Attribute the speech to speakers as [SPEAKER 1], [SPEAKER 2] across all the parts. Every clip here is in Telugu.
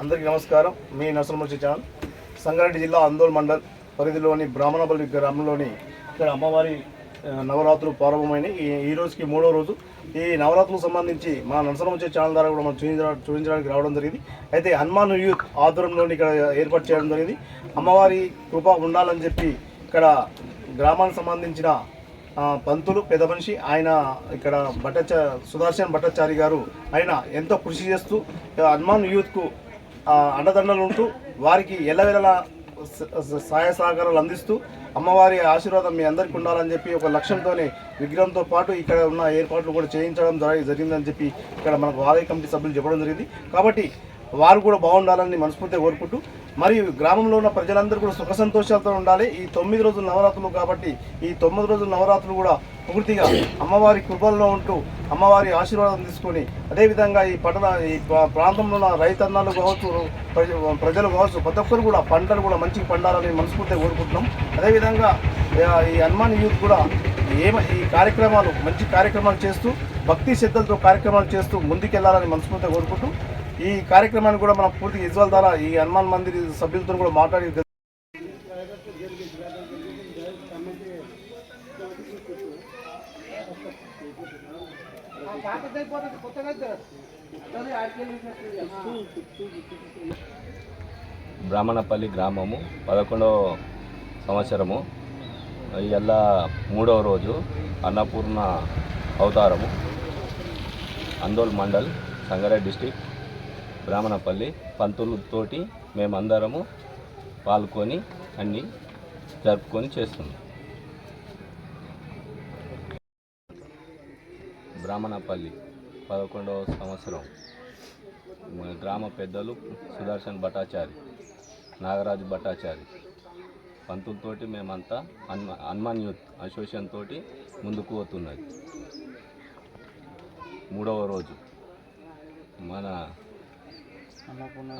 [SPEAKER 1] అందరికీ నమస్కారం. మీ నరసింహర్షి ఛానల్. సంగారెడ్డి జిల్లా అందోల్ మండల్ పరిధిలోని బ్రాహ్మణపల్లి గ్రామంలోని ఇక్కడ అమ్మవారి నవరాత్రులు ప్రారంభమైన ఈ రోజుకి మూడో రోజు. ఈ నవరాత్రులకు సంబంధించి మా నరసనం వచ్చే ఛానల్ ద్వారా కూడా మనం చూపించడానికి చూపించడానికి రావడం జరిగింది. అయితే హనుమాన్ యూత్ ఆధ్వర్యంలోని ఇక్కడ ఏర్పాటు చేయడం జరిగింది. అమ్మవారి కృప ఉండాలని చెప్పి ఇక్కడ గ్రామానికి సంబంధించిన పంతులు పెద్ద మనిషి ఆయన ఇక్కడ భట్టాచ సుదర్శన్ భట్టాచారి గారు ఆయన ఎంతో కృషి చేస్తూ హనుమాన్ యూత్కు అండదండలు ఉంటూ వారికి ఎల్లవెల్లలా సహాయ సహకారాలు అందిస్తూ అమ్మవారి ఆశీర్వాదం మీ అందరికీ ఉండాలని చెప్పి ఒక లక్ష్యంతోనే విగ్రహంతో పాటు ఇక్కడ ఉన్న ఏర్పాట్లు కూడా చేయించడం జరిగిందని చెప్పి ఇక్కడ మనకు ఆలయ కమిటీ సభ్యులు చెప్పడం జరిగింది. కాబట్టి వారు కూడా బాగుండాలని మనస్ఫూర్తిగా కోరుకుంటూ మరియు గ్రామంలో ఉన్న ప్రజలందరూ కూడా సుఖ సంతోషాలతో ఉండాలి. ఈ తొమ్మిది రోజుల నవరాత్రులు కాబట్టి ఈ తొమ్మిది రోజుల నవరాత్రులు కూడా పూర్తిగా అమ్మవారి కృపల్లో ఉంటూ అమ్మవారి ఆశీర్వాదం తీసుకొని అదేవిధంగా ఈ పట్టణ ఈ ప్రాంతంలో ఉన్న రైతన్నలు కావచ్చు ప్రజలు కావచ్చు ప్రతి ఒక్కరు కూడా పంటలు కూడా మంచిగా పండాలని మనస్ఫూర్తిగా కోరుకుంటున్నాం. అదేవిధంగా ఈ హనుమాన్ యూత్ కూడా ఏమ ఈ కార్యక్రమాలు మంచి కార్యక్రమాలు చేస్తూ భక్తి శ్రద్ధలతో కార్యక్రమాలు చేస్తూ ముందుకెళ్ళాలని మనస్ఫూర్తిగా కోరుకుంటూ ఈ కార్యక్రమాన్ని కూడా మనం పూర్తిగా ఇజ్వల్ ద్వారా ఈ హనుమాన్ మందిర్ సభ్యులతో కూడా మాట్లాడి
[SPEAKER 2] బ్రాహ్మణపల్లి గ్రామము పదకొండవ సంవత్సరము ఇవాళ మూడవ రోజు అన్నపూర్ణ అవతారము అందోల్ మండల్ సంగారెడ్డి డిస్టిక్ బ్రాహ్మణపల్లి పంతులతోటి మేమందరము పాల్గొని అన్నీ జరుపుకొని చేస్తున్నాం. బ్రాహ్మణపల్లి పదకొండవ సంవత్సరం. గ్రామ పెద్దలు సుదర్శన్ భట్టాచారి నాగరాజు భట్టాచారి. పంతులతోటి మేమంతా హన్మ హనుమాన్ యూత్ అసోసియేషన్ తోటి ముందుకు పోతున్నది. మూడవ రోజు. మన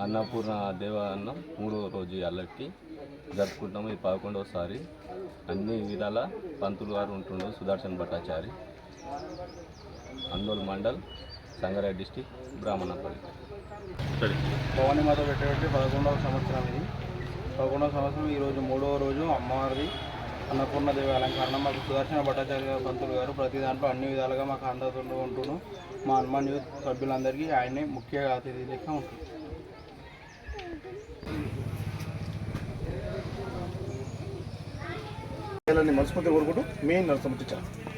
[SPEAKER 2] అన్నపూర్ణ దేవాలయం. మూడవ రోజు అల్లకి జరుపుకుంటాము. ఈ పదకొండవసారి అన్ని విధాల పంతులు గారు ఉంటుండే సుదర్శన్ భట్టాచారి అందోల్ మండల్ సంగారెడ్డి డిస్టిక్ బ్రాహ్మణపల్లి.
[SPEAKER 3] భవానీ మాత పెట్టేటువంటి పదకొండవ సంవత్సరం ఇది. పదకొండవ సంవత్సరం ఈరోజు మూడవ రోజు అమ్మవారిది అన్నపూర్ణ దేవి అలంకరణ మాకు సుదర్శన భట్టాచార్య పంతులు గారు ప్రతి దాంట్లో అన్ని విధాలుగా మాకు అందతుంటూ ఉంటూను మా హనుమాన్ యూత్ సభ్యులందరికీ ఆయనే ముఖ్య అతిథి లెక్క ఉంటుంది.
[SPEAKER 1] మనస్ఫూర్తిగా కోరుకుంటూ మెయిన్ నరసింహ ఛానల్.